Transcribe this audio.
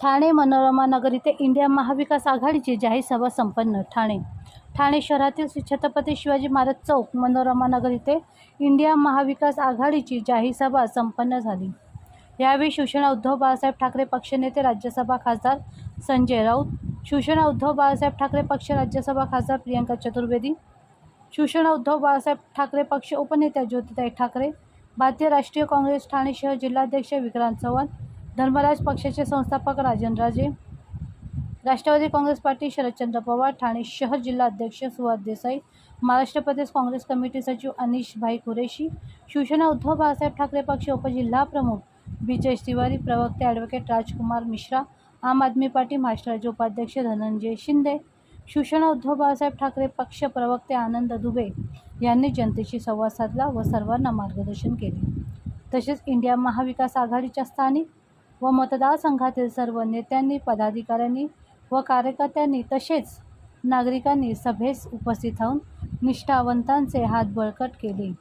ठाणे मनोरमा नगर येथे इंडिया महाविकास आघाडीची जाहीर सभा संपन्न. ठाणे. ठाणे शहरातील श्री छत्रपती शिवाजी महाराज चौक मनोरमा नगर येथे इंडिया महाविकास आघाडीची जाहीर सभा संपन्न झाली. यावेळी शिवसेना उद्धव बाळासाहेब ठाकरे पक्षनेते राज्यसभा खासदार संजय राऊत शिवसेना उद्धव बाळासाहेब ठाकरे पक्ष राज्यसभा खासदार प्रियंका चतुर्वेदी शिवसेना उद्धव बाळासाहेब ठाकरे पक्ष उपनेत्या ज्योतिताई ठाकरे भारतीय राष्ट्रीय काँग्रेस ठाणे शहर जिल्हाध्यक्ष विक्रांत चव्हाण धर्मराज पक्षाचे संस्थापक राजन राष्ट्रवादी काँग्रेस पार्टी शरदचंद्र पवार ठाणे शहर जिल्हा अध्यक्ष सुहास देसाई महाराष्ट्र प्रदेश काँग्रेस कमिटी सचिव अनिश भाई कुरेशी शिवसेना उद्धव बाळासाहेब ठाकरे पक्ष उपजिल्हा प्रमुख विजय तिवारी प्रवक्ते ॲडव्होकेट राजकुमार मिश्रा आम आदमी पार्टी महाराष्ट्राचे उपाध्यक्ष धनंजय शिंदे शिवसेना उद्धव बाळासाहेब ठाकरे पक्ष प्रवक्ते आनंद दुबे यांनी जनतेशी संवाद साधला व सर्वांना मार्गदर्शन केले. तसेच इंडिया महाविकास आघाडीच्या स्थानिक व मतदारसंघातील सर्व नेत्यांनी पदाधिकाऱ्यांनी व कार्यकर्त्यांनी तसेच नागरिकांनी सभेस उपस्थित राहून निष्ठावंतांचे हात बळकट केले.